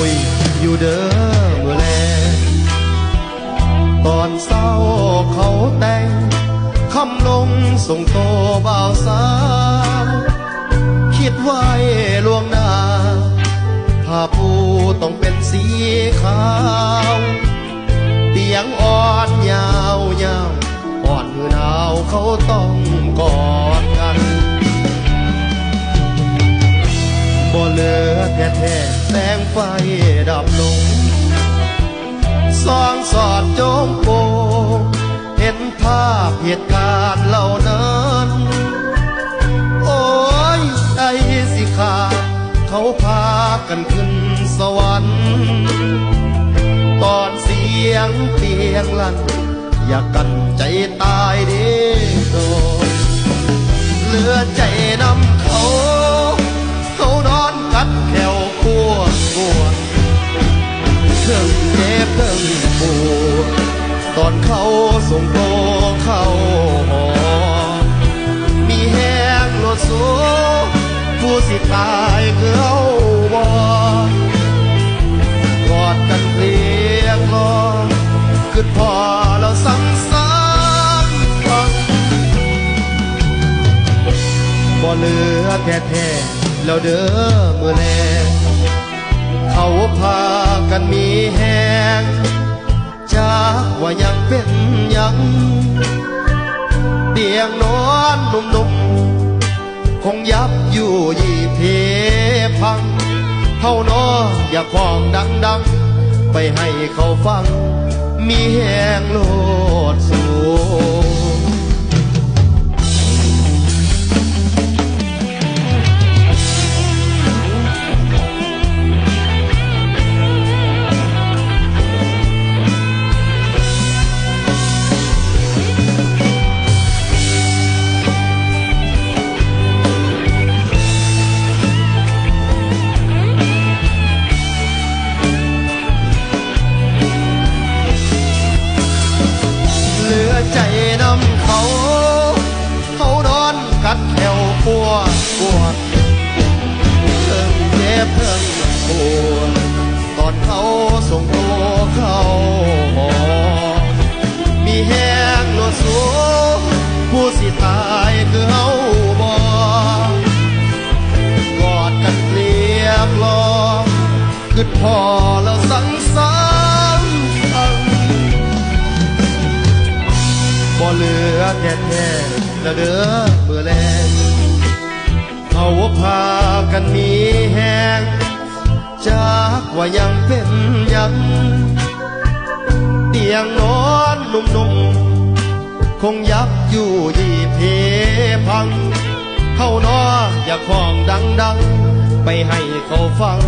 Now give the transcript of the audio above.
ุยอยู่เด้อเมื่อแล ตอนเศร้าเขาแต่งคำลงส่งโตบ่าวสาว คิดไว้ล่วงหน้าผ้าปูต้องเป็นสีขาว เตียงอ่อนยาวยาวอ่อนมือหนาวเขาต้องกอด แท้แท้แสงไฟดับลงสองสอดโจมโปงเห็นภาพเหตุการณ์เหล่านั้น โอ้ยใจสิขาดเขาพากันขึ้นสวรรค์ตอนเสียงเปียงลั่นอยากกันใจตายเด้โดนเหลือใจนำเขา ส่งโตเข้าหอมีแห้งโลดสูผู้สิตายคือเอาบอกอดกันเรียกร้องคือพอเราซ้ำซ้ำฟังบ่เหลือแท้แท้แล้วเด้อเมื่อแลเขาพากันมีแหง จากว่ายังเป็นยังเตียงนอนนุ่มๆ คงยับอยู่ยี่เพพังเฮานออย่าคล้องดังๆ ไปให้เขาฟัง มีแหงโล แค่แท้แล้วเด้อเมื่อแลงเขาพากันมีแหงจากว่ายังเป็นยังเตียงนอนนุ่มๆ คงยับอยู่ยี่เพพัง เข้านออย่าคล้องดังๆ ไปให้เขาฟัง